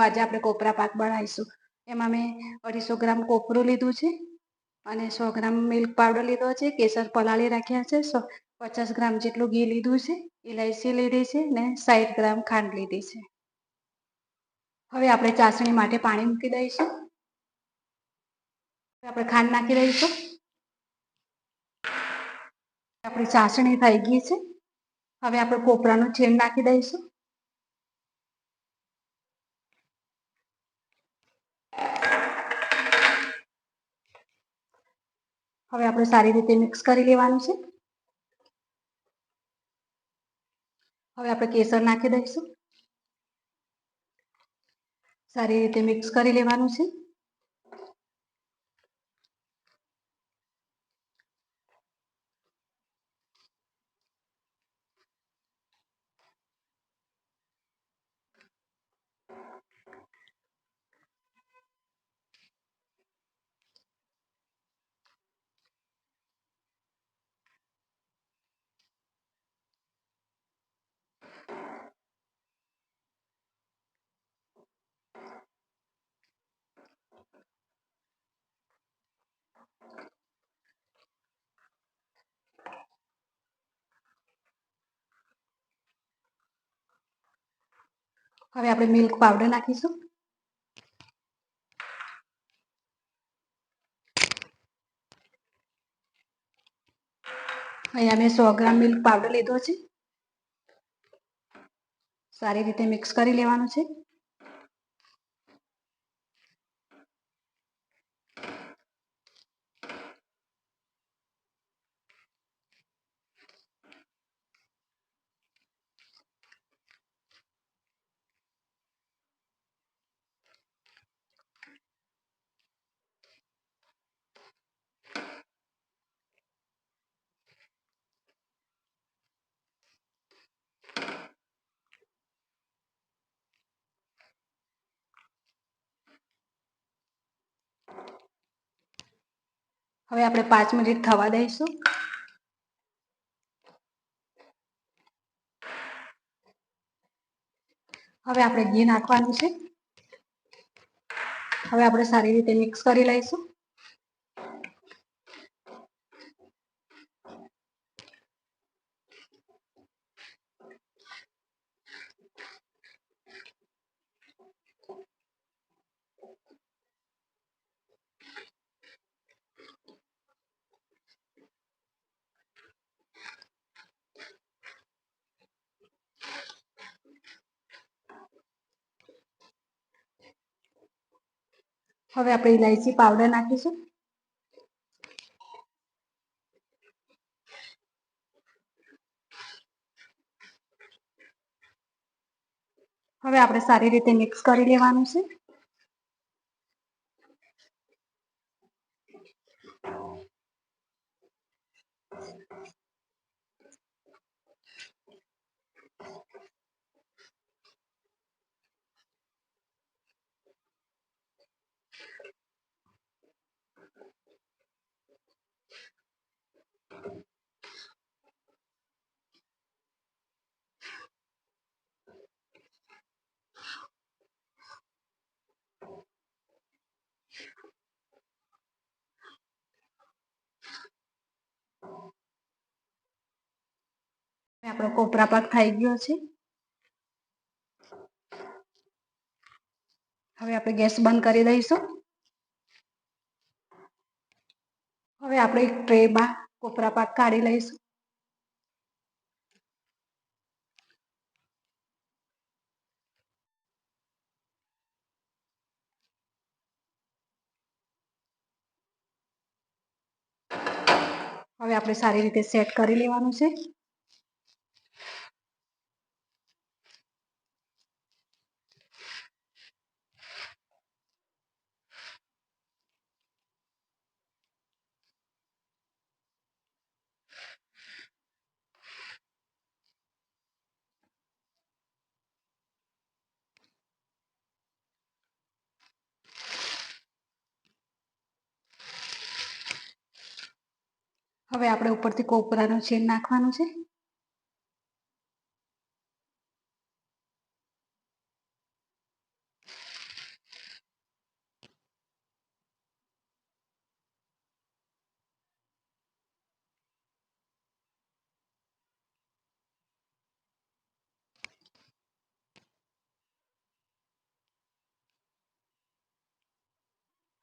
આજે આપણે કોપરા પાક બનાવીશું. એમાં મેં અઢીસો ગ્રામ કોપરું લીધું છે અને સો ગ્રામ મિલ્ક પાવડર લીધો છે, કેસર પલાળી રાખ્યા છે, સો પચાસ ગ્રામ જેટલું ઘી લીધું છે ઇલાયચી લીધી છે ને સાઠ ગ્રામ ખાંડ લીધી છે. હવે આપણે ચાસણી માટે પાણી મૂકી દઈશું. આપણે ખાંડ નાખી દઈશું. આપણી ચાસણી થઈ ગઈ છે. હવે આપણે કોપરાનું છીણ નાખી દઈશું. હવે આપણે સારી રીતે મિક્સ કરી લેવાનું છે. હવે આપણે કેસર નાખી દઈશું. સારી રીતે મિક્સ કરી લેવાનું છે. હવે આપણે મિલ્ક પાવડર નાખીશું. અહીંયા મેં સો ગ્રામ મિલ્ક પાવડર લીધો છે. સારી રીતે મિક્સ કરી લેવાનું છે. હવે આપણે પાંચ મિનિટ થવા દઈશું. હવે આપણે ઘી નાખવાનું છે. હવે આપણે સારી રીતે મિક્સ કરી લઈશું. હવે આપણે ઇલાયચી પાવડર નાખીશું. હવે આપણે સારી રીતે મિક્સ કરી લેવાનું છે. આપણો કોપરા પાક થઈ ગયો છે. હવે આપણે ગેસ બંધ કરી દઈશું. હવે આપણે એક ટ્રેમાં કોપરા પાક કાઢી લઈશું. હવે આપણે સારી રીતે સેટ કરી લેવાનું છે. હવે આપણે ઉપરથી કોપરાનું ચેન નાખવાનું છે.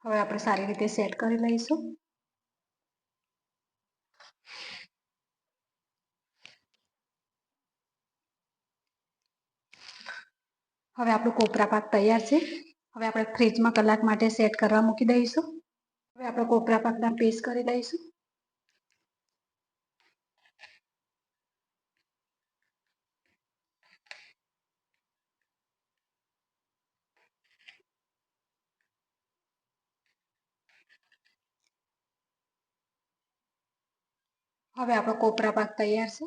હવે આપણે સારી રીતે સેટ કરી લઈશું. હવે આપણું કોપરા પાક તૈયાર છે. હવે આપણે ફ્રીજમાં કલાક માટે સેટ કરવા મૂકી દઈશું. હવે આપણે કોપરા પાકના પીસ કરી દઈશું. હવે આપણો કોપરા પાક તૈયાર છે.